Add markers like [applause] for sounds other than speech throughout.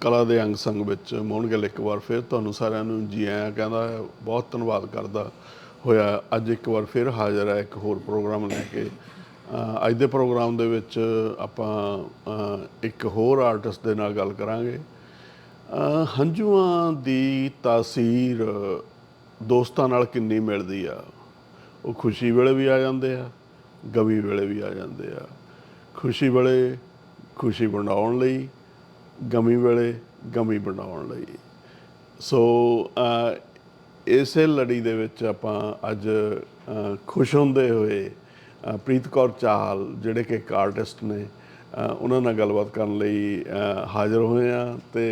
ਕਲਾ ਦੇ ਅੰਗ ਸੰਗ ਵਿੱਚ ਮੋਹਨ ਗਿੱਲ ਇੱਕ ਵਾਰ ਫਿਰ ਤੁਹਾਨੂੰ ਸਾਰਿਆਂ ਨੂੰ ਜੀ ਆਇਆਂ ਕਹਿੰਦਾ, ਬਹੁਤ ਧੰਨਵਾਦ ਕਰਦਾ ਹੋਇਆ। ਅੱਜ ਇੱਕ ਵਾਰ ਫਿਰ ਹਾਜ਼ਰ ਹੈ ਇੱਕ ਹੋਰ ਪ੍ਰੋਗਰਾਮ ਲੈ ਕੇ। ਅੱਜ ਦੇ ਪ੍ਰੋਗਰਾਮ ਦੇ ਵਿੱਚ ਆਪਾਂ ਇੱਕ ਹੋਰ ਆਰਟਿਸਟ ਦੇ ਨਾਲ ਗੱਲ ਕਰਾਂਗੇ। ਹੰਝੂਆਂ ਦੀ ਤਾਸੀਰ ਦੋਸਤਾਂ ਨਾਲ ਕਿੰਨੀ ਮਿਲਦੀ ਆ? ਉਹ ਖੁਸ਼ੀ ਵੇਲੇ ਵੀ ਆ ਜਾਂਦੇ ਆ, ਗਮੀ ਵੇਲੇ ਵੀ ਆ ਜਾਂਦੇ ਆ। ਖੁਸ਼ੀ ਵੇਲੇ ਖੁਸ਼ੀ ਬਣਾਉਣ ਲਈ ਗਮੀ ਵੇਲੇ ਗਮੀ ਬਣਾਉਣ ਲਈ। ਸੋ ਇਸੇ ਲੜੀ ਦੇ ਵਿੱਚ ਆਪਾਂ ਅੱਜ ਖੁਸ਼ ਹੁੰਦੇ ਹੋਏ ਪ੍ਰੀਤ ਕੌਰ ਚਾਹਲ ਜਿਹੜੇ ਕਿ ਇੱਕ ਆਰਟਿਸਟ ਨੇ ਉਹਨਾਂ ਨਾਲ ਗੱਲਬਾਤ ਕਰਨ ਲਈ ਹਾਜ਼ਰ ਹੋਏ ਆ ਤੇ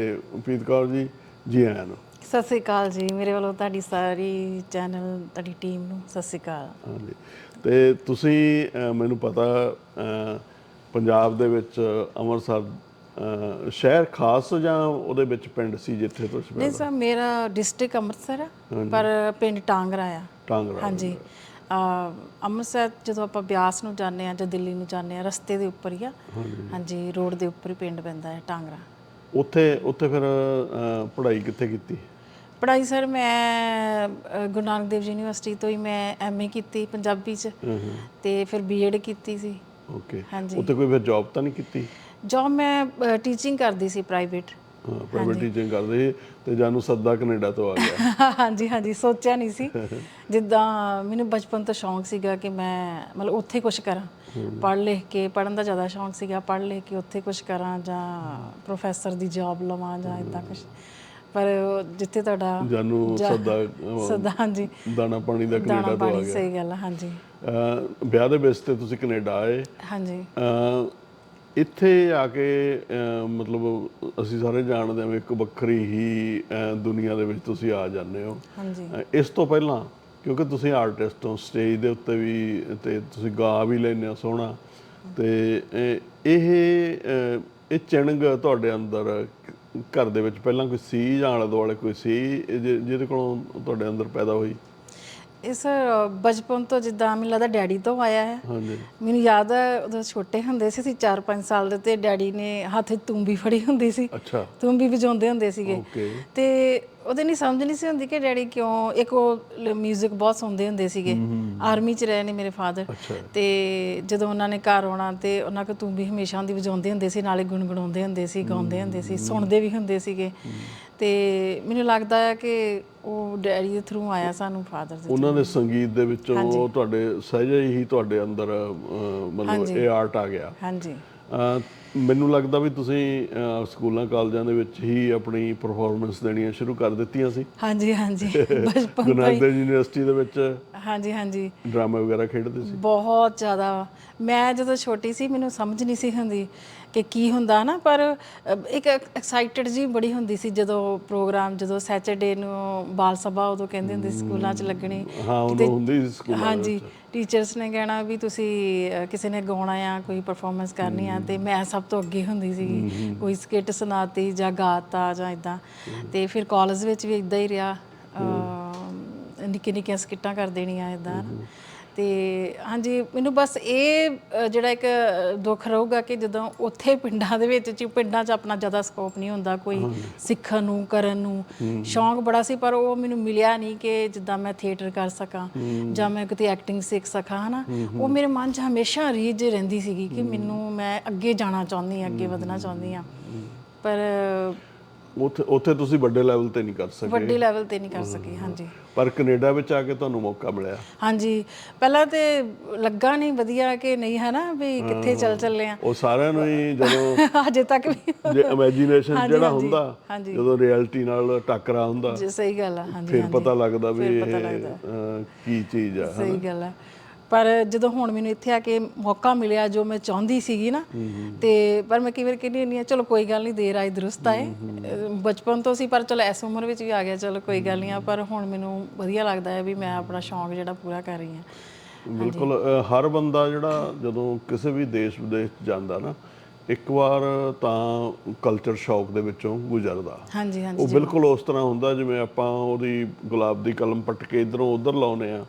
ਪ੍ਰੀਤ ਕੌਰ ਜੀ ਜੀ ਆਇਆਂ ਨੂੰ। ਸਤਿ ਸ੍ਰੀ ਅਕਾਲ ਜੀ। ਮੇਰੇ ਵੱਲੋਂ ਤੁਹਾਡੀ ਸਾਰੀ ਚੈਨਲ ਤੁਹਾਡੀ ਟੀਮ ਨੂੰ ਸਤਿ ਸ੍ਰੀ ਅਕਾਲ। ਹਾਂਜੀ। ਤੇ ਤੁਸੀਂ ਮੈਨੂੰ ਪਤਾ ਪੰਜਾਬ ਦੇ ਵਿੱਚ ਅੰਮ੍ਰਿਤਸਰ ਸ਼ਹਿਰ ਖਾਸ ਜਾਂ ਉਹਦੇ ਵਿੱਚ ਪਿੰਡ ਸੀ ਜਿੱਥੇ ਤੁਸੀਂ ਨਹੀਂ ਸਰ ਮੇਰਾ ਡਿਸਟ੍ਰਿਕਟ ਅੰਮ੍ਰਿਤਸਰ ਆ ਪਰ ਪਿੰਡ ਟਾਂਗਰਾ ਆ। ਟਾਂਗਰਾ ਹਾਂਜੀ। ਅੰਮ੍ਰਿਤਸਰ। ਜਦੋਂ ਆਪਾਂ ਬਿਆਸ ਨੂੰ ਜਾਂਦੇ ਆ ਜਾਂ ਦਿੱਲੀ ਨੂੰ ਜਾਂਦੇ ਆ ਰਸਤੇ ਦੇ ਉੱਪਰ ਹੀ ਆ। ਹਾਂਜੀ। ਰੋਡ ਦੇ ਉੱਪਰ ਹੀ ਪਿੰਡ ਪੈਂਦਾ ਹੈ ਟਾਂਗਰਾ। ਉੱਥੇ ਉੱਥੇ ਫਿਰ ਪੜ੍ਹਾਈ ਕਿੱਥੇ ਕੀਤੀ? ਪੜ੍ਹਾਈ ਸਰ ਮੈਂ ਗੁਰੂ ਨਾਨਕ ਦੇਵ ਯੂਨੀਵਰਸਿਟੀ ਤੋਂ ਹੀ ਮੈਂ ਐਮਏ ਕੀਤੀ ਪੰਜਾਬੀ ਚ ਤੇ ਫਿਰ ਬੀਐਡ ਕੀਤੀ ਸੀ। ਓਕੇ। ਉੱਥੇ ਕੋਈ ਫਿਰ ਜੌਬ ਤਾਂ ਨਹੀਂ ਕੀਤੀ? ਜੋਬ ਮੈਂ ਟੀਚਿੰਗ ਕਰਦੀ ਸੀ ਪ੍ਰਾਈਵੇਟ ਪ੍ਰਾਈਵੇਟ ਟੀਚਿੰਗ ਕਰਦੇ ਸੀ ਤੇ ਜਾਨੂੰ ਸੱਦਾ ਕੈਨੇਡਾ ਤੋਂ ਆ ਗਿਆ। [laughs] ਹਾਂਜੀ ਹਾਂਜੀ ਸੋਚਿਆ ਨਹੀਂ ਸੀ। ਜਿੱਦਾਂ ਮੈਨੂੰ ਬਚਪਨ ਤੋਂ ਸ਼ੌਂਕ ਸੀਗਾ ਕਿ ਮੈਂ ਮਤਲਬ ਉੱਥੇ ਕੁਝ ਕਰਾਂ। ਪੜ੍ਹ ਲਿਖ ਕੇ ਪੜਨ ਦਾ ਜ਼ਿਆਦਾ ਸ਼ੌਂਕ ਸੀਗਾ। ਪੜ੍ਹ ਲਿਖ ਕੇ ਉੱਥੇ ਕੁਝ ਕਰਾਂ ਜਾਂ ਪ੍ਰੋਫੈਸਰ ਦੀ ਜੌਬ ਲਵਾਂ ਜਾਂ ਇਦਾਂ ਕੁਝ ਪਰ ਜਿੱਥੇ ਤੁਹਾਡਾ ਜਾਨੂੰ ਸੱਦਾ ਸਦਾ ਹਾਂਜੀ। ਦਾਣਾ ਪਾਣੀ ਦਾ ਕੈਨੇਡਾ ਤੋਂ ਆ ਗਿਆ। ਸਹੀ ਗੱਲ ਹਾਂਜੀ। ਅ, ਵਿਆਹ ਦੇ ਬੇਸ ਤੇ ਤੁਸੀਂ ਕੈਨੇਡਾ ਆਏ। ਹਾਂਜੀ। ਅ, ਇੱਥੇ ਆ ਕੇ ਮਤਲਬ ਅਸੀਂ ਸਾਰੇ ਜਾਣਦੇ ਹਾਂ ਇੱਕ ਵੱਖਰੀ ਹੀ ਦੁਨੀਆ ਦੇ ਵਿੱਚ ਤੁਸੀਂ ਆ ਜਾਂਦੇ ਹੋ। ਇਸ ਤੋਂ ਪਹਿਲਾਂ ਕਿਉਂਕਿ ਤੁਸੀਂ ਆਰਟਿਸਟ ਹੋ ਸਟੇਜ ਦੇ ਉੱਤੇ ਵੀ ਤੇ ਤੁਸੀਂ ਗਾ ਵੀ ਲੈਂਦੇ ਹੋ ਸੋਹਣਾ। ਤੇ ਇਹ ਇਹ ਚਿਣਗ ਤੁਹਾਡੇ ਅੰਦਰ ਘਰ ਦੇ ਵਿੱਚ ਪਹਿਲਾਂ ਕੋਈ ਸੀ ਜਾਂ ਆਲੇ ਦੁਆਲੇ ਕੋਈ ਸੀ ਜਿਹਦੇ ਕੋਲੋਂ ਤੁਹਾਡੇ ਅੰਦਰ ਪੈਦਾ ਹੋਈ? ਇਸ ਬਚਪਨ ਤੋਂ ਜਿੱਦਾਂ ਮੈਨੂੰ ਲੱਗਦਾ ਡੈਡੀ ਤੋਂ ਆਇਆ ਹੈ। ਹਾਂਜੀ। ਮੈਨੂੰ ਯਾਦ ਹੈ ਉਦੋਂ ਛੋਟੇ ਹੁੰਦੇ ਸੀ ਅਸੀਂ 4-5 ਸਾਲ ਦੇ ਤੇ ਡੈਡੀ ਨੇ ਹੱਥ 'ਚ ਤੂੰਬੀ ਫੜੀ ਹੁੰਦੀ ਸੀ। ਅੱਛਾ। ਤੂੰਬੀ ਵਜਾਉਂਦੇ ਹੁੰਦੇ ਸੀਗੇ। ਓਕੇ। ਤੇ ਉਹਦੇ ਨਹੀਂ ਸਮਝ ਨਹੀਂ ਸੀ ਹੁੰਦੀ ਕਿ ਡੈਡੀ ਕਿਉਂ ਇੱਕ ਉਹ 뮤직 ਬਹੁਤ ਸੁਣਦੇ ਹੁੰਦੇ ਸੀਗੇ। ਆਰਮੀ 'ਚ ਰਹੇ ਨੇ ਮੇਰੇ ਫਾਦਰ ਤੇ ਜਦੋਂ ਉਹਨਾਂ ਨੇ ਘਰ ਆਉਣਾ ਤੇ ਉਹਨਾਂ ਕੋ ਤੂੰਬੀ ਹਮੇਸ਼ਾ ਹੁੰਦੀ ਵਜਾਉਂਦੇ ਹੁੰਦੇ ਸੀ ਨਾਲੇ ਗੁੰਗਣਾਉਂਦੇ ਹੁੰਦੇ ਸੀ ਗਾਉਂਦੇ ਹੁੰਦੇ ਸੀ ਸੁਣਦੇ ਵੀ ਹੁੰਦੇ ਸੀਗੇ। ਤੇ ਮੈਨੂੰ ਲੱਗਦਾ ਹੈ ਕਿ ਉਹ ਡੈਡੀ ਦੇ ਥਰੂ ਆਇਆ ਸਾਨੂੰ ਫਾਦਰ ਦੇ ਉਹਨਾਂ ਦੇ ਸੰਗੀਤ ਦੇ ਵਿੱਚੋਂ ਉਹ ਤੁਹਾਡੇ ਸਹਿਜੇ ਹੀ ਤੁਹਾਡੇ ਅੰਦਰ ਮਤਲਬ ਇਹ ਆਰਟ ਆ ਗਿਆ। ਹਾਂਜੀ। ਮੈਨੂੰ ਲੱਗਦਾ ਵੀ ਤੁਸੀਂ ਸਕੂਲਾਂ ਕਾਲਜਾਂ ਦੇ ਵਿੱਚ ਹੀ ਆਪਣੀ ਪਰਫਾਰਮੈਂਸ ਦੇਣੀਆਂ ਸ਼ੁਰੂ ਕਰ ਦਿੱਤੀਆਂ ਸੀ। ਹਾਂਜੀ ਹਾਂਜੀ। [laughs] ਬਚਪਨ ਗੁਰੂ ਨਾਨਕ ਦੇਵ ਯੂਨੀਵਰਸਿਟੀ ਦੇ ਵਿੱਚ ਹਾਂਜੀ ਹਾਂਜੀ। ਡਰਾਮਾ ਵਗੈਰਾ ਖੇਡਦੇ ਸੀ। ਬਹੁਤ ਜ਼ਿਆਦਾ। ਮੈਂ ਜਦੋਂ ਛੋਟੀ ਸੀ ਮੈਨੂੰ ਸਮਝ ਨਹੀਂ ਸੀ ਹੁੰਦੀ। ਕਿ ਕੀ ਹੁੰਦਾ ਨਾ ਪਰ ਇੱਕ ਐਕਸਾਈਟਡ ਜੀ ਬੜੀ ਹੁੰਦੀ ਸੀ ਜਦੋਂ ਪ੍ਰੋਗਰਾਮ ਜਦੋਂ ਸੈਚਰਡੇ ਨੂੰ ਬਾਲ ਸਭਾ ਉਦੋਂ ਕਹਿੰਦੇ ਹੁੰਦੇ ਸਕੂਲਾਂ 'ਚ ਲੱਗਣੀ। ਹਾਂ ਉਦੋਂ ਹੁੰਦੀ ਸੀ ਸਕੂਲਾਂ ਹਾਂਜੀ ਟੀਚਰਸ ਨੇ ਕਹਿਣਾ ਵੀ ਤੁਸੀਂ ਕਿਸੇ ਨੇ ਗਾਉਣਾ ਆ ਕੋਈ ਪਰਫਾਰਮੈਂਸ ਕਰਨੀ ਆ ਤੇ ਮੈਂ ਸਭ ਤੋਂ ਅੱਗੇ ਹੁੰਦੀ ਸੀ ਕੋਈ ਸਕਿੱਟ ਸੁਣਾਤੀ ਜਾਂ ਗਾਤਾ ਜਾਂ ਇਦਾਂ ਤੇ ਫਿਰ ਕਾਲਜ ਵਿੱਚ ਵੀ ਇਦਾਂ ਹੀ ਰਿਹਾ। ਨਿੱਕੀ ਨਿੱਕੀਆਂ ਸਕਿੱਟਾਂ ਕਰ ਦੇਣੀਆਂ ਇਦਾਂ ਤੇ ਹਾਂਜੀ ਮੈਨੂੰ ਬਸ ਇਹ ਅ, ਜਿਹੜਾ ਇੱਕ ਅ, ਦੁੱਖ ਰਹੂਗਾ ਕਿ ਜਦੋਂ ਉੱਥੇ ਪਿੰਡਾਂ ਦੇ ਵਿੱਚ ਚ ਪਿੰਡਾਂ 'ਚ ਆਪਣਾ ਜ਼ਿਆਦਾ ਸਕੋਪ ਨਹੀਂ ਹੁੰਦਾ ਕੋਈ ਸਿੱਖਣ ਨੂੰ ਕਰਨ ਨੂੰ। ਸ਼ੌਂਕ ਬੜਾ ਸੀ ਪਰ ਉਹ ਮੈਨੂੰ ਮਿਲਿਆ ਨਹੀਂ ਕਿ ਜਿੱਦਾਂ ਮੈਂ ਥੀਏਟਰ ਕਰ ਸਕਾਂ ਜਾਂ ਮੈਂ ਕਿਤੇ ਐਕਟਿੰਗ ਸਿੱਖ ਸਕਾਂ ਹਨਾ? ਉਹ ਮੇਰੇ ਮਨ 'ਚ ਹਮੇਸ਼ਾ ਰੀਝ ਰਹਿੰਦੀ ਸੀਗੀ ਕਿ ਮੈਨੂੰ ਮੈਂ ਅੱਗੇ ਜਾਣਾ ਚਾਹੁੰਦੀ ਹਾਂ ਅੱਗੇ ਵਧਣਾ ਚਾਹੁੰਦੀ ਹਾਂ। ਪਰ ਉੱਥੇ ਉੱਥੇ ਤੁਸੀਂ ਵੱਡੇ ਲੈਵਲ ਤੇ ਨਹੀਂ ਕਰ ਸਕੇ। ਵੱਡੇ ਲੈਵਲ ਤੇ ਨਹੀਂ ਕਰ ਸਕੀ ਹਾਂਜੀ। ਪਰ ਕੈਨੇਡਾ ਵਿੱਚ ਆ ਕੇ ਤੁਹਾਨੂੰ ਮੌਕਾ ਮਿਲਿਆ। ਹਾਂਜੀ। ਪਹਿਲਾਂ ਤੇ ਲੱਗਾ ਨਹੀਂ ਵਧੀਆ ਕਿ ਨਹੀਂ ਹੈ ਨਾ ਵੀ ਕਿੱਥੇ ਚੱਲ ਚੱਲੇ ਆ। ਉਹ ਸਾਰਿਆਂ ਨੂੰ ਹੀ ਜਦੋਂ [laughs] ਅਜੇ ਤੱਕ ਵੀ ਜੇ ਇਮੇਜਿਨੇਸ਼ਨ ਜਿਹੜਾ ਹੁੰਦਾ। ਜਦੋਂ ਰਿਐਲਿਟੀ ਨਾਲ ਟੱਕਰਾ ਹੁੰਦਾ ਜੀ, ਸਹੀ ਗੱਲ ਆ ਹਾਂਜੀ ਫਿਰ। ਪਤਾ ਲੱਗਦਾ ਵੀ ਇਹ ਕੀ ਚੀਜ਼ ਆ ਸਹੀ ਗੱਲ ਹੈ ਪਰ ਜਦੋਂ ਹੁਣ ਮੈਨੂੰ ਇੱਥੇ ਆ ਕੇ ਮੌਕਾ ਮਿਲਿਆ ਜੋ ਮੈਂ ਚਾਹੁੰਦੀ ਸੀਗੀ ਨਾ ਤੇ ਪਰ ਮੈਂ ਕਈ ਵਾਰ ਕਹਿੰਦੀ ਹੁੰਦੀ ਹਾਂ ਚਲੋ ਕੋਈ ਗੱਲ ਨਹੀਂ ਦੇਰ ਆਈ ਦਰੁਸਤ ਆਏ। ਬਚਪਨ ਤੋਂ ਸੀ ਪਰ ਚਲੋ ਇਸ ਉਮਰ ਵਿੱਚ ਵੀ ਆ ਗਿਆ ਚਲੋ ਕੋਈ ਗੱਲ ਨਹੀਂ ਆ ਪਰ ਹੁਣ ਮੈਨੂੰ ਵਧੀਆ ਲੱਗਦਾ ਹੈ ਵੀ ਮੈਂ ਆਪਣਾ ਸ਼ੌਂਕ ਜਿਹੜਾ ਪੂਰਾ ਕਰ ਰਹੀ ਹਾਂ। ਬਿਲਕੁਲ ਹਰ ਬੰਦਾ ਜਿਹੜਾ ਜਦੋਂ ਕਿਸੇ ਵੀ ਦੇਸ਼ ਵਿਦੇਸ਼ ਜਾਂਦਾ ਨਾ ਇੱਕ ਵਾਰ ਤਾਂ ਕਲਚਰ ਸ਼ੌਕ ਦੇ ਵਿੱਚੋਂ ਗੁਜ਼ਰਦਾ। ਹਾਂਜੀ ਹਾਂਜੀ ਉਹ ਬਿਲਕੁਲ ਉਸ ਤਰ੍ਹਾਂ ਹੁੰਦਾ ਜਿਵੇਂ ਆਪਾਂ ਉਹਦੀ ਗੁਲਾਬ ਦੀ ਕਲਮ ਪੱਟ ਕੇ ਇਧਰੋਂ ਉਧਰ ਲਾਉਨੇ ਆ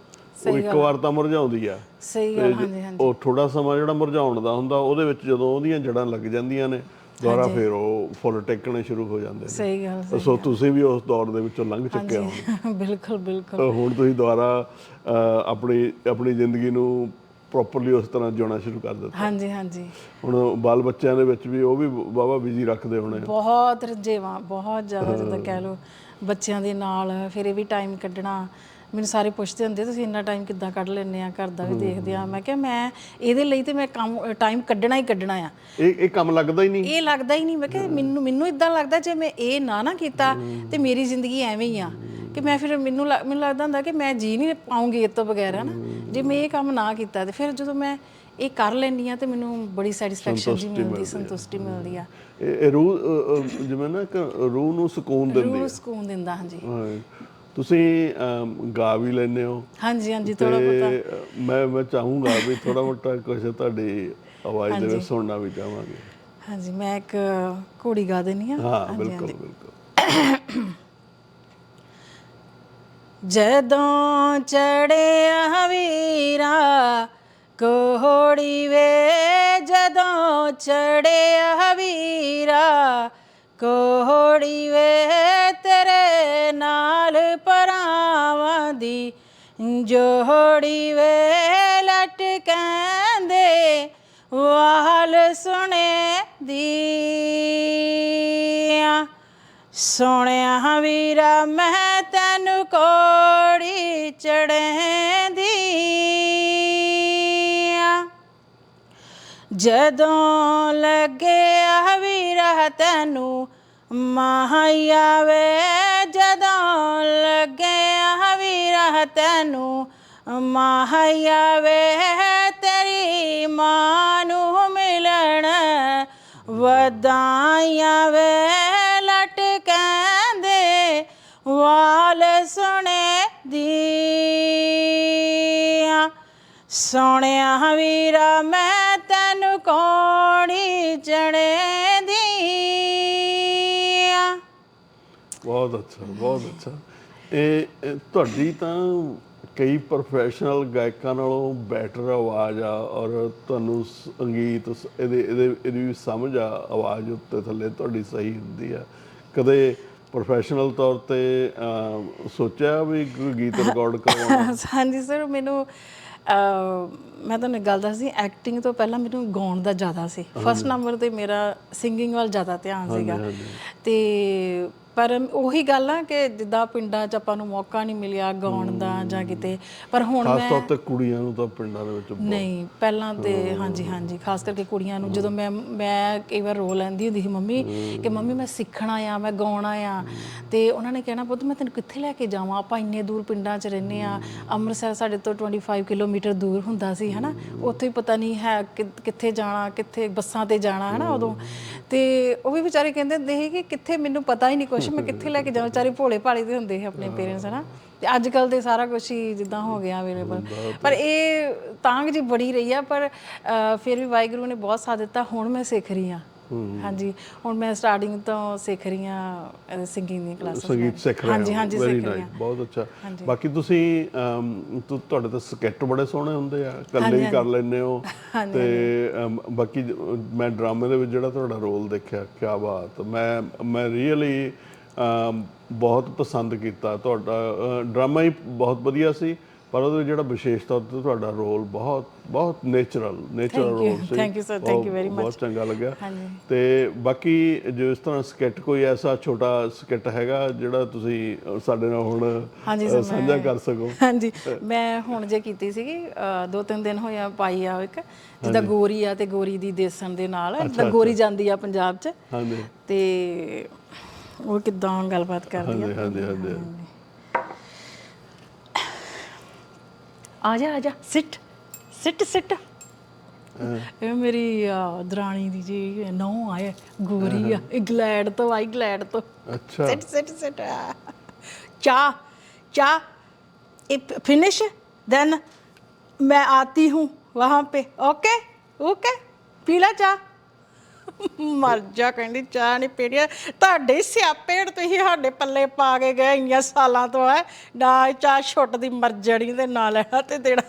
ਉਹ ਇੱਕ ਵਾਰ ਤਾਂ ਮੁਰਝਾਉਂਦੀ ਆ। ਸਹੀ ਗੱਲ ਹਾਂਜੀ ਹਾਂਜੀ। ਉਹ ਥੋੜਾ ਸਮਾਂ ਜਿਹੜਾ ਮੁਰਝਾਉਣ ਦਾ ਹੁੰਦਾ ਉਹਦੇ ਵਿੱਚ ਜਦੋਂ ਉਹਦੀਆਂ ਜੜਾਂ ਲੱਗ ਜਾਂਦੀਆਂ ਨੇ ਦੁਬਾਰਾ ਫਿਰ ਉਹ ਫੁੱਲ ਟੇਕਣੇ ਸ਼ੁਰੂ ਹੋ ਜਾਂਦੇ ਨੇ। ਸਹੀ ਗੱਲ ਸੋ ਤੁਸੀਂ ਵੀ ਉਸ ਦੌਰ ਦੇ ਵਿੱਚੋਂ ਲੰਘ ਚੁੱਕੇ ਹੋ। [laughs] ਬਿਲਕੁਲ ਬਿਲਕੁਲ। ਹੁਣ ਤੁਸੀਂ ਦੁਬਾਰਾ ਅਹ, ਆਪਣੀ ਆਪਣੀ ਜ਼ਿੰਦਗੀ ਨੂੰ ਪ੍ਰੋਪਰਲੀ ਉਸ ਤਰ੍ਹਾਂ ਜਿਉਣਾ ਸ਼ੁਰੂ ਕਰ ਦਿੱਤਾ। ਹਾਂਜੀ ਹਾਂਜੀ। ਹੁਣ ਬਾਲ ਬੱਚਿਆਂ ਦੇ ਵਿੱਚ ਵੀ ਉਹ ਵੀ ਵਾਵਾ ਬਿਜ਼ੀ ਰੱਖਦੇ ਹੋਣੇ। ਬਹੁਤ ਰਜੇਵਾ ਬਹੁਤ ਜ਼ਿਆਦਾ ਜਿੱਦਾਂ ਕਹਿ ਲਓ ਬੱਚਿਆਂ ਦੇ ਨਾਲ ਫਿਰ ਇਹ ਵੀ ਟਾਈਮ ਕੱਢਣਾ ਮੈਨੂੰ ਸਾਰੇ ਪੁੱਛਦੇ ਹੁੰਦੇ ਤੁਸੀਂ ਇੰਨਾ ਟਾਈਮ ਕਿੱਦਾਂ ਕੱਢ ਲੈਂਦੇ ਆ? ਘਰ ਦਾ ਵੀ ਦੇਖਦੇ ਆ। ਮੈਂ ਕਿਹਾ ਮੈਂ ਇਹਦੇ ਲਈ ਤੇ ਮੈਂ ਕੰਮ ਟਾਈਮ ਕੱਢਣਾ ਹੀ ਕੱਢਣਾ ਆ। ਇਹ ਇਹ ਕੰਮ ਲੱਗਦਾ ਹੀ ਨਹੀਂ। ਇਹ ਲੱਗਦਾ ਹੀ ਨਹੀਂ। ਮੈਂ ਕਿਹਾ ਮੈਨੂੰ ਮੈਨੂੰ ਇਦਾਂ ਲੱਗਦਾ ਜੇ ਮੈਂ ਇਹ ਨਾ ਨਾ ਕੀਤਾ ਤੇ ਮੇਰੀ ਜ਼ਿੰਦਗੀ ਐਵੇਂ ਹੀ ਆ। ਕਿ ਮੈਂ ਫਿਰ ਮੈਨੂੰ ਮੈਨੂੰ ਲੱਗਦਾ ਹੁੰਦਾ ਕਿ ਮੈਂ ਜੀ ਨਹੀਂ ਪਾਉਂਗੀ ਇਹ ਤੋਂ ਬਗੈਰ ਨਾ ਜੇ ਮੈਂ ਇਹ ਕੰਮ ਨਾ ਕੀਤਾ ਤੇ ਫਿਰ ਜਦੋਂ ਮੈਂ ਇਹ ਕਰ ਲੈਂਦੀ ਆ ਤੇ ਮੈਨੂੰ ਬੜੀ ਸੈਟੀਸਫੈਕਸ਼ਨ ਜੀ ਮਿਲਦੀ ਸੰਤੁਸ਼ਟੀ ਮਿਲਦੀ ਆ। ਇਹ ਰੂਹ ਜਿਵੇਂ ਨਾ ਰੂਹ ਨੂੰ ਸਕੂਨ ਦਿੰਦੀ ਰੂਹ ਸਕੂਨ ਦਿੰਦਾ ਹਾਂਜੀ। ਹਾਂ। ਤੁਸੀਂ ਗਾ ਵੀ ਲੈਂਦੇ ਹੋ। ਹਾਂਜੀ ਹਾਂਜੀ ਥੋੜਾ ਬਹੁਤਾ। ਮੈਂ ਮੈਂ ਚਾਹੂੰਗਾ ਵੀ ਥੋੜਾ ਮੋਟਾ ਕੁਝ ਤੁਹਾਡੀ ਆਵਾਜ਼ ਦੇ ਵਿੱਚ ਸੁਣਨਾ ਵੀ ਚਾਹਾਂਗੇ। ਹਾਂਜੀ ਮੈਂ ਇੱਕ ਘੋੜੀ ਗਾ ਦੇਣੀ ਆ ਹਾਂ ਬਿਲਕੁਲ ਬਿਲਕੁਲ। ਜਦੋਂ ਚੜਿਆ ਵੀਰਾ ਕੋਹੜੀ ਵੇ ਜਦੋਂ ਚੜਿਆ ਵੀਰਾ ਕੋਹੜੀ ਵੇ ਨਾਲ ਪਰਾਵਾਂ ਦੀ ਜੋੜੀ ਵੇ ਲਟਕਾਂਦੇ ਵਾਲ ਸੁਣੇ ਦੀਆਂ ਸੋਹਣਿਆ ਵੀਰਾ, ਮੈਂ ਤੈਨੂੰ ਕੋੜੀ ਚੜ੍ਹਦੀ ਆਂ। ਜਦੋਂ ਲੱਗਿਆ ਵੀਰਾ, ਤੈਨੂੰ ਮਾਇਆ ਵੇ ਜਦੋਂ ਲੱਗਿਆ ਵੀਰਾ ਤੈਨੂੰ ਮਾਇਆ ਵੇ, ਤੇਰੀ ਮਾਂ ਨੂੰ ਮਿਲਣ। ਵਧਾਈਆਂ ਵੇ, ਲਟ ਕਹਿੰਦੇ, ਵਾਲ ਸੁਣੇ ਦੀਆਂ। ਸੋਹਣਿਆ ਵੀਰਾ, ਮੈਂ ਤੈਨੂੰ ਕੋੜੀ ਚੜੇ ਦੀ ਬਹੁਤ ਅੱਛਾ ਬਹੁਤ ਅੱਛਾ। ਇਹ ਤੁਹਾਡੀ ਤਾਂ ਕਈ ਪ੍ਰੋਫੈਸ਼ਨਲ ਗਾਇਕਾਂ ਨਾਲੋਂ ਬੈਟਰ ਆਵਾਜ਼ ਆ ਔਰ ਤੁਹਾਨੂੰ ਸੰਗੀਤ ਇਹਦੇ ਇਹਦੇ ਇਹਦੀ ਵੀ ਸਮਝ ਆ ਆਵਾਜ਼ ਉੱਤੇ ਥੱਲੇ ਤੁਹਾਡੀ ਸਹੀ ਹੁੰਦੀ ਆ। ਕਦੇ ਪ੍ਰੋਫੈਸ਼ਨਲ ਤੌਰ ਤੇ ਸੋਚਿਆ ਵੀ ਗੀਤ ਰਿਕਾਰਡ ਕਰਵਾਉਣਾ? [laughs] ਹਾਂਜੀ ਸਰ ਮੈਨੂੰ ਮੈਂ ਤੁਹਾਨੂੰ ਇੱਕ ਗੱਲ ਦੱਸਦੀ ਐਕਟਿੰਗ ਤੋਂ ਪਹਿਲਾਂ ਮੈਨੂੰ ਗਾਉਣ ਦਾ ਜ਼ਿਆਦਾ ਸੀ। ਫਸਟ ਨੰਬਰ ਤੇ ਮੇਰਾ ਸਿੰਗਿੰਗ ਵੱਲ ਜ਼ਿਆਦਾ ਧਿਆਨ ਸੀਗਾ। ਤੇ ਪਰ ਉਹੀ ਗੱਲ ਆ ਕਿ ਜਿੱਦਾਂ ਪਿੰਡਾਂ 'ਚ ਆਪਾਂ ਨੂੰ ਮੌਕਾ ਨਹੀਂ ਮਿਲਿਆ ਗਾਉਣ ਦਾ ਜਾਂ ਕਿਤੇ ਪਰ ਹੁਣ ਖਾਸ ਮੈਂ ਤੌਰ ਤੇ ਕੁੜੀਆਂ ਨੂੰ ਤਾਂ ਪਿੰਡਾਂ ਦੇ ਵਿੱਚ ਨਹੀਂ ਪਹਿਲਾਂ ਤੇ ਹਾਂਜੀ ਹਾਂਜੀ ਖਾਸ ਕਰਕੇ ਕੁੜੀਆਂ ਨੂੰ ਜਦੋਂ ਮੈਂ ਮੈਂ ਕਈ ਵਾਰ ਰੋ ਲੈਂਦੀ ਹੁੰਦੀ ਸੀ ਮੰਮੀ ਕਿ ਮੰਮੀ ਮੈਂ ਸਿੱਖਣਾ ਆ ਮੈਂ ਗਾਉਣਾ ਆ। ਤੇ ਉਹਨਾਂ ਨੇ ਕਹਿਣਾ ਪੁੱਤ ਮੈਂ ਤੈਨੂੰ ਕਿੱਥੇ ਲੈ ਕੇ ਜਾਵਾਂ? ਆਪਾਂ ਇੰਨੇ ਦੂਰ ਪਿੰਡਾਂ 'ਚ ਰਹਿੰਦੇ ਆ। ਅੰਮ੍ਰਿਤਸਰ ਸਾਡੇ ਤੋਂ 25 ਕਿਲੋਮੀਟਰ ਦੂਰ ਹੁੰਦਾ ਸੀ ਹਨਾ? ਉੱਥੇ ਹੀ ਪਤਾ ਨਹੀਂ ਹੈ ਕਿੱਥੇ ਜਾਣਾ ਕਿੱਥੇ ਬੱਸਾਂ ਤੇ ਜਾਣਾ ਹਨਾ ਉਦੋਂ। ਤੇ ਉਹ ਵੀ ਵਿਚਾਰੇ ਕਹਿੰਦੇ ਹੁੰਦੇ ਸੀ ਕਿ ਕਿੱਥੇ ਮੈਨੂੰ ਪਤਾ ਹੀ ਨਹੀਂ ਕੁਛ ਮੈਂ ਕਿੱਥੇ ਲੈ ਕੇ ਜਾਵਾਂ? ਵਿਚਾਰੇ ਭੋਲੇ ਭਾਲੇ ਦੇ ਹੁੰਦੇ ਸੀ ਆਪਣੇ ਪੇਰੈਂਟਸ ਹਨਾ? ਤੇ ਅੱਜ ਕੱਲ ਤੇ ਸਾਰਾ ਕੁਝ ਹੀ ਜਿੱਦਾਂ ਹੋ ਗਿਆ ਅਵੇਲੇਬਲ ਪਰ ਇਹ ਤਾਂਗ ਜੀ ਬੜੀ ਰਹੀ ਆ ਪਰ ਫਿਰ ਵੀ ਵਾਹਿਗੁਰੂ ਨੇ ਬਹੁਤ ਸਾਥ ਦਿੱਤਾ ਹੁਣ ਮੈਂ ਸਿੱਖ ਰਹੀ ਆ ਹਾਂਜੀ ਹੁਣ ਮੈਂ ਸਟਾਰਟਿੰਗ ਤੋਂ ਸਿੱਖ ਰਹੀ ਆ ਸਿੰਗਿੰਗ ਦੀਆਂ ਕਲਾਸਾਂ ਸੰਗੀਤ ਸਿੱਖ ਰਹੇ ਹਾਂਜੀ ਹੋ। ਹਾਂਜੀ ਸਿੱਖ ਰਹੀ ਆ ਬਹੁਤ ਅੱਛਾ। ਬਾਕੀ ਤੁਸੀਂ ਤੁ- ਤੁਹਾਡੇ ਤਾਂ ਸਕੈਟ ਬੜੇ ਸੋਹਣੇ ਹੁੰਦੇ ਆ ਇਕੱਲੇ ਹੀ ਕਰ ਲੈਂਦੇ ਹੋ। [laughs] ਤੇ ਅਮ, ਬਾਕੀ ਜ- ਮੈਂ ਡਰਾਮੇ ਦੇ ਵਿੱਚ ਜਿਹੜਾ ਤੁਹਾਡਾ ਰੋਲ ਦੇਖਿਆ ਕੀ ਬਾਤ। ਮੈਂ ਮੈਂ ਰੀਅਲੀ ਬਹੁਤ ਪਸੰਦ ਕੀਤਾ ਤੁਹਾਡਾ ਡਰਾਮਾ ਹੀ ਬਹੁਤ ਵਧੀਆ ਸੀ। ਪਰ ਉਹਦੇ ਵਿੱਚ ਜਿਹੜਾ ਵਿਸ਼ੇਸ਼ ਤੌਰ ਤੇ ਤੁਹਾਡਾ ਰੋਲ ਬਹੁਤ ਬਹੁਤ ਨੇਚਰਲ ਨੇਚਰਲ ਰੋਲ ਸੀ। Thank you sir, thank you very ਬਹੁਤ- ਬਹੁਤ ਚੰਗਾ ਲੱਗਿਆ। ਹਾਂਜੀ। ਤੇ ਬਾਕੀ ਜੋ ਇਸ ਤਰ੍ਹਾਂ ਸਕੈਟ ਕੋਈ ਐਸਾ ਛੋਟਾ ਸਕੈਟ ਹੈਗਾ ਜਿਹੜਾ ਤੁਸੀਂ ਸਾਡੇ ਨਾਲ ਹੁਣ ਸਰ, ਸਾਂਝਾ ਕਰ ਸਕੋ? ਹਾਂਜੀ ਮੈਂ ਹੁਣ ਜੇ ਕੀਤੀ ਸੀਗੀ ਅਹ, ਦੋ ਤਿੰਨ ਦਿਨ ਹੋਇਆ ਪਾਈ ਆ ਇੱਕ ਜਿੱਦਾਂ ਗੋਰੀ ਆ ਤੇ ਗੋਰੀ ਦੀ ਦੇਸਣ ਦੇ ਨਾਲ ਜਿੱਦਾਂ ਗੋਰੀ ਜਾਂਦੀ ਆ ਪੰਜਾਬ 'ਚ। ਹਾਂਜੀ। ਤੇ ਉਹ ਕਿਦਾਂ ਗੱਲਬਾਤ ਕਰਦੀ ਆ। ਹਾਂਜੀ ਹਾਂਜੀ। ਹਾਂਜੀ। ਆ ਜਾ ਆ ਜਾ ਸਿੱਟ ਸਿੱਟ ਸਿੱਟ ਇਹ ਮੇਰੀ ਅਹ, ਦਰਾਣੀ ਦੀ ਜੀ ਨੌ ਆਏ ਗੋਰੀ ਆ ਇੰਗਲੈਂਡ ਤੋਂ ਆਈ ਇੰਗਲੈਂਡ ਤੋਂ ਅੱਛਾ सिट सिट सिट चाह चाह फिनिश देन मैं आती हूँ वहाँ पे ओके ओके पीला ਚਾਹ ਮਰ ਜਾ ਕਹਿੰਦੀ, ਚਾਹ ਨਹੀਂ ਪੀਣੀ ਤੁਹਾਡੇ ਸਿਆਪੇ ਹਣ ਤੁਸੀਂ ਸਾਡੇ ਪੱਲੇ ਪਾ ਕੇ ਗਏ ਇੰਨੀਆਂ ਸਾਲਾਂ ਤੋਂ ਹੈ ਨਾ ਇਹ ਚਾਹ ਛੁੱਟ ਦੀ ਮਰ ਜਣੀ ਤੇ ਨਾ ਲੈਣਾ ਤੇ ਦੇਣਾ।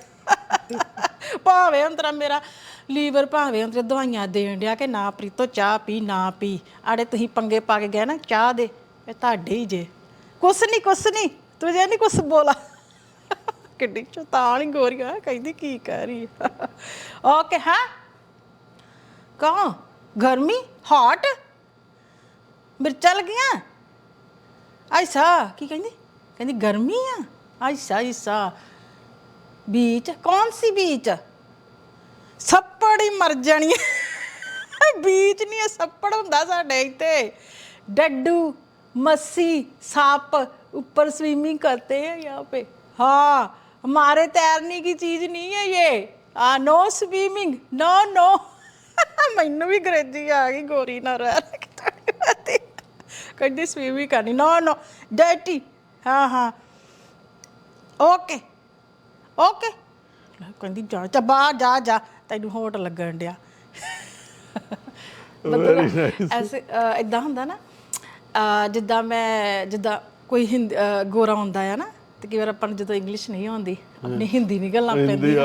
ਭਾਵੇਂ ਅੰਤਰਾ ਮੇਰਾ ਲੀਵਰ, ਭਾਵੇਂ ਅੰਤਰੇ ਦਵਾਈਆਂ ਦੇਣ ਡਿਆ ਕਿ ਨਾ ਪ੍ਰੀਤੋ ਚਾਹ ਪੀ, ਨਾ ਪੀ। ਆੜੇ ਤੁਸੀਂ ਪੰਗੇ ਪਾ ਕੇ ਗਏ ਨਾ, ਚਾਹ ਦੇ, ਇਹ ਤੁਹਾਡੇ ਹੀ ਜੇ। ਕੁਛ ਨਹੀਂ ਕੁਛ ਨਹੀਂ ਤੂੰ ਜੇ ਨਹੀਂ ਕੁਛ ਬੋਲਾ। ਕਿੱਡੀ ਚਤਾਣੀ ਗੋਰੀਆ ਕਹਿੰਦੀ ਕੀ ਕਰ ਰਹੀ ਓਕੇ, ਹਾਂ? ਕੌਣ? ਗਰਮੀ ਹੌਟ ਮਿਰਚਾਂ ਲੱਗੀਆਂ ਐਸਾ ਕੀ ਕਹਿੰਦੀ ਕਹਿੰਦੀ ਗਰਮੀ ਆ ਐਸਾ ਐਸਾ ਬੀਚ ਕੌਣ ਸੀ ਬੀਚ ਸੱਪੜ ਹੀ ਮਰ ਜਾਣੀ [laughs] ਬੀਚ ਨਹੀਂ ਇਹ ਸੱਪੜ ਹੁੰਦਾ ਸਾਡੇ ਇੱਥੇ ਡੱਡੂ ਮੱਸੀ ਸੱਪ ऊपर स्विमिंग करते हैं यहाँ पे हाँ हमारे तैरने की चीज नहीं है ये आ नो स्विमिंग नो नो [laughs] ਮੈਨੂੰ ਵੀ ਅੰਗਰੇਜ਼ੀ ਆ ਗਈ ਗੋਰੀ ਨਾ ਰਹਿ ਕਹਿੰਦੀ ਸਵੀਮਿੰਗ ਕਰਨੀ। ਨੋ ਨੋ ਡਰਟੀ ਹਾਂ ਹਾਂ। Okay okay. ਕਹਿੰਦੀ ਜਾ ਚਾ ਬਾਹਰ ਜਾ ਜਾ। ਤੈਨੂੰ ਹੋਟ ਲੱਗਣ ਡਿਆ। ਨਾਈਸ ਐਸੇ ਇਦਾਂ ਹੁੰਦਾ ਨਾ ਅਹ ਜਿੱਦਾਂ ਮੈਂ ਜਿੱਦਾਂ ਕੋਈ ਹਿੰਦ ਅਹ ਗੋਰਾ ਹੁੰਦਾ ਆ ਨਾ ਤੇ ਕਈ ਵਾਰ ਆਪਾਂ ਨੂੰ ਜਦੋਂ ਇੰਗਲਿਸ਼ ਨਹੀਂ ਆਉਂਦੀ ਆਪਣੀ ਹਿੰਦੀ ਨਿਕਲਣਾ ਪੈਂਦੀ ਆ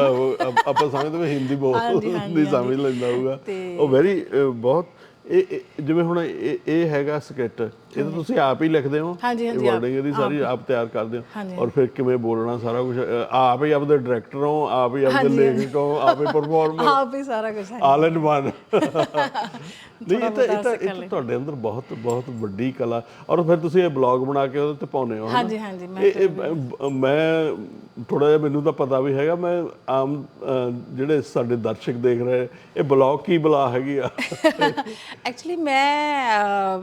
ਆਪ- ਸਮਝਦੇ ਵੀ ਹਿੰਦੀ ਬਹੁਤ ਨਹੀਂ ਸਮਝ ਲੈਂਦਾ ਹੋਊਗਾ। ਉਹ ਵੈਰੀ ਬਹੁਤ ਇਹ ਜਿਵੇਂ ਹੁਣ ਇਹ ਇਹ ਹੈਗਾ ਸਕ੍ਰਿਪਟ ਇਹ ਤਾਂ ਤੁਸੀਂ ਆਪ ਹੀ ਲਿਖਦੇ ਹੋ। ਹਾਂਜੀ, ਹਾਂਜੀ, wording ਇਹਦੀ ਸਾਰੀ ਆਪ ਤਿਆਰ ਕਰਦੇ ਹੋ। ਔਰ ਫਿਰ ਕਿਵੇਂ ਬੋਲਣਾ ਸਾਰਾ ਕੁਝ ਆਪ ਹੀ ਆਪਦੇ ਡਾਇਰੈਕਟਰ ਹੋ ਆਪ ਹੀ ਆਪਦੇ ਲੇਖਕ ਹੋ ਆਪ ਹੀ ਪਰਫਾਰਮਰ ਆਪ ਹੀ ਸਾਰਾ ਕੁਝ ਹੈ ਆਲ ਇਨ ਵਨ ਨਹੀਂ ਇਹ ਤਾਂ ਇਹ ਤਾਂ ਇਹ ਤਾਂ ਤੁਹਾਡੇ ਅੰਦਰ ਬਹੁਤ ਬਹੁਤ ਵੱਡੀ ਕਲਾ। ਔਰ ਫਿਰ ਤੁਸੀਂ ਇਹ ਬਲੌਗ ਬਣਾ ਕੇ ਉਹਦੇ ਤੇ ਪਾਉਨੇ ਹੋ? ਹਾਂਜੀ, ਹਾਂਜੀ, ਮੈਂ ਮੈਂ ਥੋੜਾ ਜਿਹਾ ਮੈਨੂੰ ਤਾਂ ਪਤਾ ਵੀ ਹੈਗਾ ਮੈਂ ਆਮ ਜਿਹੜੇ ਸਾਡੇ ਦਰਸ਼ਕ ਦੇਖ ਰਹੇ ਇਹ ਬਲੌਗ ਕੀ ਬਲਾ ਹੈਗੀ ਆ? [laughs] ਐਕਚੁਅਲੀ ਮੈਂ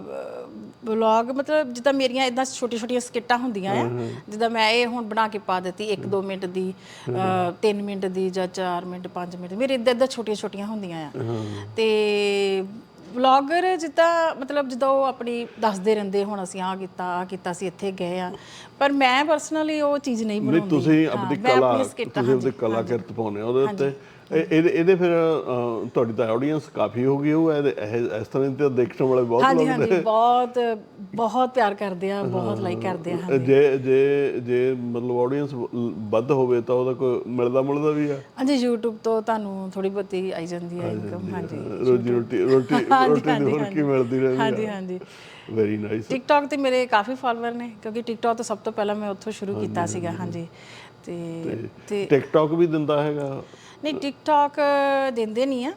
ਵਲੌਗ ਮਤਲਬ ਜਿੱਦਾਂ ਮੇਰੀਆਂ ਇਦਾਂ ਛੋਟੀ ਛੋਟੀਆਂ ਸਕਿੱਟਾਂ ਹੁੰਦੀਆਂ ਆ ਜਿੱਦਾਂ ਮੈਂ ਇਹ ਹੁਣ ਬਣਾ ਕੇ ਪਾ ਦਿੱਤੀ 1-2 ਮਿੰਟ ਦੀ 3 ਮਿੰਟ ਦੀ ਜਾਂ 4 ਮਿੰਟ 5 ਮਿੰਟ ਮੇਰੇ ਇਦਾਂ ਇਦਾਂ ਛੋਟੀਆਂ ਛੋਟੀਆਂ ਹੁੰਦੀਆਂ ਆ। ਤੇ ਵਲੌਗਰ ਜਿੱਦਾਂ ਮਤਲਬ ਜਦੋਂ ਉਹ ਆਪਣੀ ਦੱਸਦੇ ਰਹਿੰਦੇ ਹੁਣ ਅਸੀਂ ਆ ਕੀਤਾ ਆ ਕੀਤਾ ਸੀ ਇੱਥੇ ਗਏ ਆ ਪਰ ਮੈਂ ਪਰਸਨਲੀ ਉਹ ਚੀਜ਼ ਨਹੀਂ ਨਹੀਂ ਬਣਾਉਂਦੀ। ਤੁਸੀਂ ਆਪਣੀ ਕਲਾ ਤੁਸੀਂ ਆਪਣੀ ਹਾਂਜੀ, ਕਲਾ ਕਿਰਤ ਪਾਉਨੇ ਉਹਦੇ ਉੱਤੇ। ਇਹਦੇ ਇਹਦੇ ਫਿਰ ਤੁਹਾਡੀ ਤਾਂ ਆਡੀਅੰਸ ਕਾਫੀ ਹੋ ਗਈ ਹੋਊ। ਇਹ- ਇਸ ਤਰ੍ਹਾਂ ਦੇ ਦੇਖਣ ਵਾਲੇ ਬਹੁਤ ਲੋਕ ਹਾਂਜੀ ਬਹੁਤ ਬਹੁਤ ਪਿਆਰ ਕਰਦੇ ਆ ਬਹੁਤ ਲਾਈਕ ਕਰਦੇ ਆ ਹਾਂਜੀ। ਜੇ ਜੇ ਜੇ ਮਤਲਬ ਆਡੀਅੰਸ ਵੱਧ ਹੋਵੇ ਤਾਂ ਉਹਦਾ ਕੋਈ ਮਿਲਦਾ ਮੁਲਦਾ ਵੀ ਆ। ਹਾਂਜੀ YouTube ਤੋਂ ਤੁਹਾਨੂੰ ਥੋੜੀ ਬਹੁਤੀ ਆਈ ਜਾਂਦੀ ਹੈ ਇਨਕਮ ਹਾਂਜੀ। ਰੋਜੀ ਰੋਟੀ ਰੋਟੀ ਰੋਟੀ ਦੀ ਹੋਰ ਕੀ ਮਿਲਦੀ ਰਹਿੰਦੀ ਹਾਂਜੀ ਹਾਂਜੀ। ਵੈਰੀ ਨਾਈਸ TikTok ਤੇ ਮੇਰੇ ਕਾਫੀ ਫਾਲੋਅਰ ਨੇ ਕਿਉਂਕਿ TikTok ਤੋਂ ਸਭ ਤੋਂ ਪਹਿਲਾਂ ਮੈਂ ਉੱਥੋਂ ਸ਼ੁਰੂ ਕੀਤਾ ਸੀਗਾ ਹਾਂਜੀ। ਤੇ ਤੇ ਟਿਕਟੌਕ ਵੀ ਦਿੰਦਾ ਹੈਗਾ। ਨਹੀਂ TikTok ਦਿੰਦੇ ਨਹੀਂ ਆ।